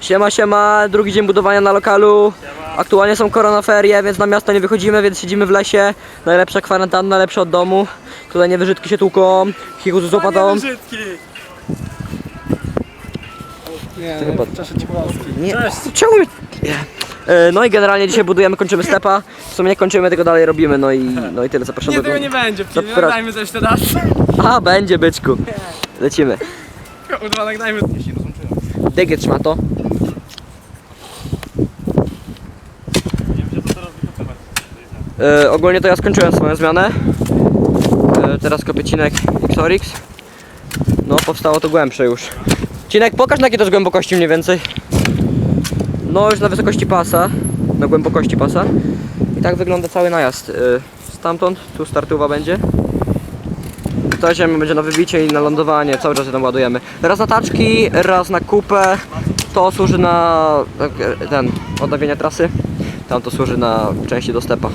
Siema, siema, drugi dzień budowania na lokalu. Aktualnie są koronaferie, więc na miasto nie wychodzimy, więc siedzimy w lesie. Najlepsza kwarantanna, lepsza od domu. Tutaj niewyżytki się tłuką, chichus z łopatą. Nie, Chyba- nie. Nie, czemu. E, No i generalnie dzisiaj budujemy, kończymy stepa. W sumie nie kończymy, tylko dalej robimy, no i, no i tyle, zapraszam Nie, do tego nie będzie, Zapra- filmie, nagrajmy coś teraz. A, będzie byczku. Lecimy. Kurwa, nagrajmy. Dygy trzyma to. E, ogólnie to ja skończyłem swoją zmianę. E, teraz kopię cinek. No, powstało to głębsze już. Cinek, pokaż na jakie to jest głębokości mniej więcej. No, już na wysokości pasa. Na głębokości pasa. I tak wygląda cały najazd. E, stamtąd, tu startuwa będzie. To ziemia będzie na wybicie i na lądowanie, cały czas je tam ładujemy. Raz na taczki, raz na kupę. To służy na e, ten, odnowienie trasy. Tam to służy na części do stepa.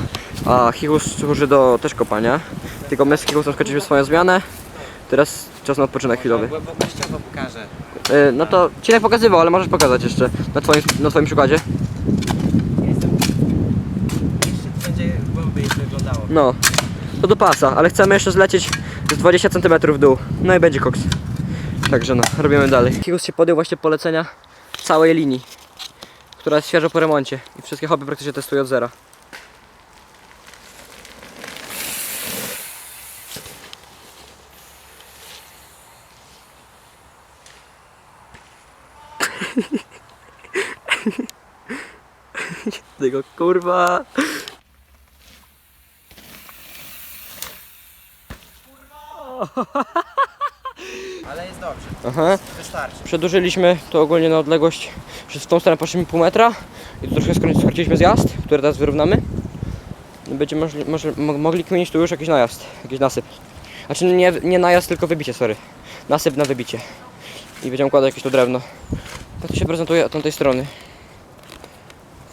A Hichus służy do też kopania. Tylko my z Hichusem skończyliśmy swoją zmianę. Teraz czas na odpoczynek chwilowy. Głębokościowo pokażę. E, No to ci nie pokazywał, ale możesz pokazać jeszcze na twoim, na twoim przykładzie. Jeszcze będzie głębiej wyglądało. No, to do pasa, ale chcemy jeszcze zlecieć 20 cm w dół. No i będzie koks. Także no, robimy dalej. Higus się podjął właśnie polecenia całej linii, która jest świeżo po remoncie i wszystkie hobby praktycznie testuje od zera. Tego kurwa. Ale jest dobrze, Aha. wystarczy. Przedłużyliśmy to ogólnie na odległość, że w tą stronę poszliśmy pół metra i tu troszkę skróciliśmy zjazd, który teraz wyrównamy. Będziemy możli, może, mo- mogli kminić tu już jakiś najazd, jakiś nasyp. Znaczy nie, nie najazd, tylko wybicie, sorry. Nasyp na wybicie. I będziemy układać jakieś to drewno. Tak to się prezentuje od tamtej strony.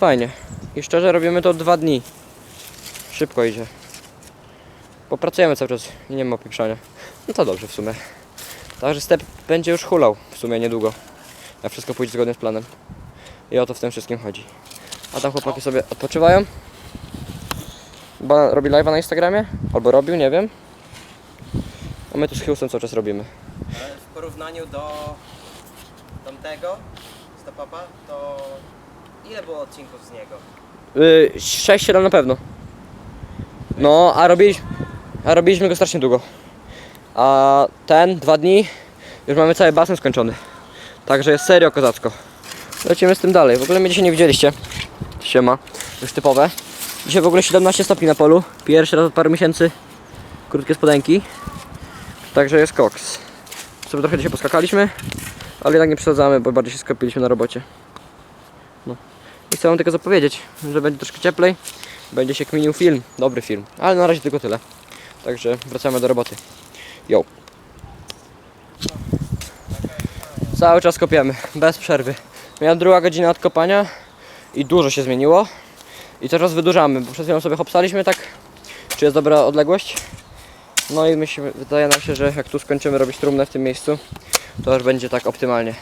Fajnie. I szczerze robimy to dwa dni. Szybko idzie. Popracujemy cały czas i nie ma opieprzania. No to dobrze w sumie. Także step będzie już hulał w sumie niedługo. Jak wszystko pójdzie zgodnie z planem. I o to w tym wszystkim chodzi. A tam chłopaki sobie odpoczywają. Chyba robi live'a na Instagramie? Albo robił, nie wiem. A my tu z Hillsem cały czas robimy. Ale w porównaniu do tamtego, stopapa, to ile było odcinków z niego? Yy, 6-7 na pewno. No, a robiliśmy, a robiliśmy go strasznie długo. A ten, dwa dni, już mamy cały basen skończony. Także jest serio kozacko. Lecimy z tym dalej. W ogóle mnie dzisiaj nie widzieliście. Siema. Już typowe. Dzisiaj w ogóle 17 stopni na polu. Pierwszy raz od paru miesięcy. Krótkie spodenki. Także jest koks. Sobie trochę dzisiaj poskakaliśmy, ale jednak nie przesadzamy, bo bardziej się skupiliśmy na robocie. I chcę wam tylko zapowiedzieć, że będzie troszkę cieplej. Będzie się kminił film, dobry film, ale na razie tylko tyle. Także wracamy do roboty. Yo. Cały czas kopiemy, bez przerwy. Miałem druga godzina od kopania i dużo się zmieniło. I teraz wydłużamy, bo przed chwilą sobie hopsaliśmy tak, czy jest dobra odległość. No i myślimy, wydaje nam się, że jak tu skończymy robić trumnę w tym miejscu, to już będzie tak optymalnie.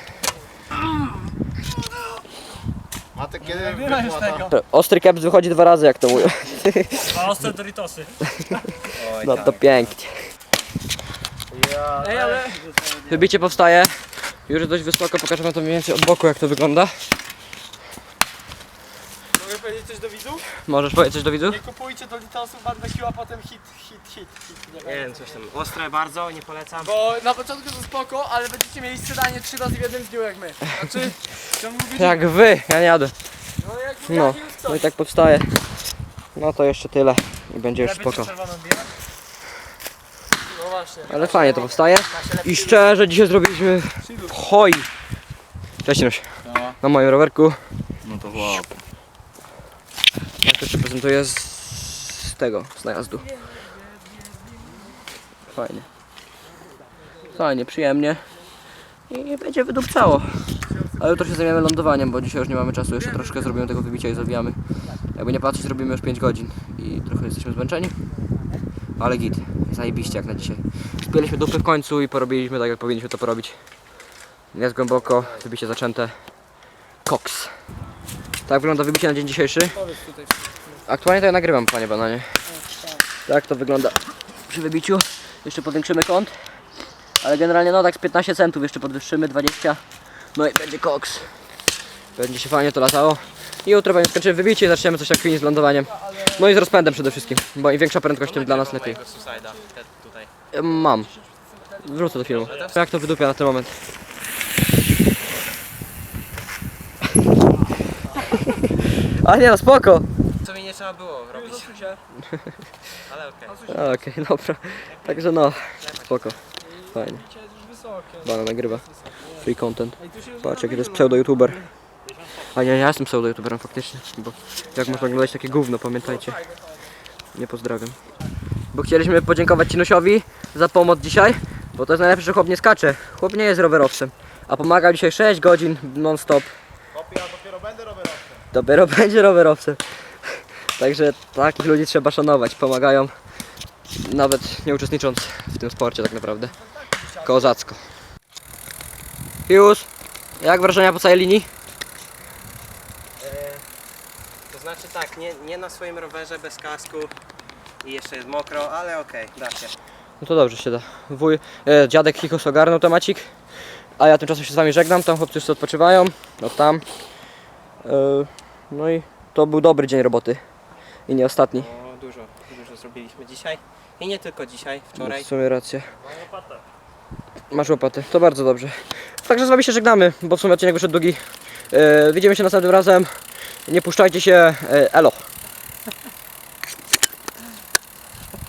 A ty kiedy już tego. Ostry keps wychodzi dwa razy, jak to mówią. Dwa ostre Doritosy. No tak. to pięknie. Ej, ale... Wybicie powstaje. Już jest dość wysoko, pokażę wam to mniej więcej od boku jak to wygląda. Mogę powiedzieć coś do widzów? Możesz powiedzieć coś do widzów? Nie kupujcie Doritosów, barbecue, a potem hit, hit, hit, hit. Nie wiem, coś tam. Ostre bardzo, nie polecam. Bo na początku to spoko, ale będziecie mieli sprzedanie trzy razy w jednym dniu jak my. Znaczy, ciągu godziny. Jak wy, ja nie jadę. No jak No, no coś. i tak powstaje. No to jeszcze tyle i będzie już spoko. No właśnie. Ale fajnie to powstaje. I szczerze dzisiaj zrobiliśmy w hoi. Cześć Noś. Na moim rowerku. No to łap. Tak to się prezentuje z, z tego, z najazdu. Fajnie. Fajnie, przyjemnie. I będzie wydupcało. Ale jutro się zajmiemy lądowaniem, bo dzisiaj już nie mamy czasu. Jeszcze troszkę zrobimy tego wybicia i zawijamy. Jakby nie patrzeć, robimy już 5 godzin i trochę jesteśmy zmęczeni. Ale git, zajebiście jak na dzisiaj. Spieliśmy dupy w końcu i porobiliśmy tak, jak powinniśmy to porobić. Jest głęboko, wybicie zaczęte. Koks. Tak wygląda wybicie na dzień dzisiejszy. Powiedz tutaj. Aktualnie to ja nagrywam, panie bananie. Tak to wygląda przy wybiciu. Jeszcze powiększymy kąt. Ale generalnie no tak z 15 centów jeszcze podwyższymy, 20. No i będzie koks. Będzie się fajnie to latało. I jutro będzie skończymy wybicie i zaczniemy coś chwili z lądowaniem. No i z rozpędem przede wszystkim, bo im większa prędkość, tym dla nas lepiej. Mam. Wrócę do filmu. Jak to wydupia na ten moment? A nie no, spoko. Co mi nie trzeba było robić, ale okej. A, Okej, dobra. Także no, spoko. Fajnie. Bana nagrywa. Free content. Patrz jaki to jest pseudo-youtuber. A nie, ja jestem pseudo-youtuberem faktycznie. Bo jak można oglądać takie gówno, pamiętajcie. Nie pozdrawiam. Bo chcieliśmy podziękować Cinusiowi za pomoc dzisiaj, bo to jest najlepszy, że chłop nie skacze. Chłop nie jest rowerowcem. A pomagał dzisiaj 6 godzin non-stop. Dopiero będę rowerowcem. Dopiero będzie rowerowcem. Także takich ludzi trzeba szanować. Pomagają nawet nie uczestnicząc w tym sporcie tak naprawdę. Kozacko. Pius, jak wrażenia po całej linii? To znaczy tak, nie, nie na swoim rowerze, bez kasku i jeszcze jest mokro, ale okej, da się. No to dobrze się da. Wuj, e, dziadek Hikos ogarnął temacik, a ja tymczasem się z wami żegnam. Tam chłopcy wszyscy odpoczywają. No tam. E, no i to był dobry dzień roboty. I nie ostatni. No, dużo, dużo zrobiliśmy dzisiaj. I nie tylko dzisiaj, wczoraj. W sumie rację. Masz łopatę, to bardzo dobrze. Także z wami się żegnamy, bo w sumie odcinek wyszedł długi. E, widzimy się następnym razem. Nie puszczajcie się. E, elo.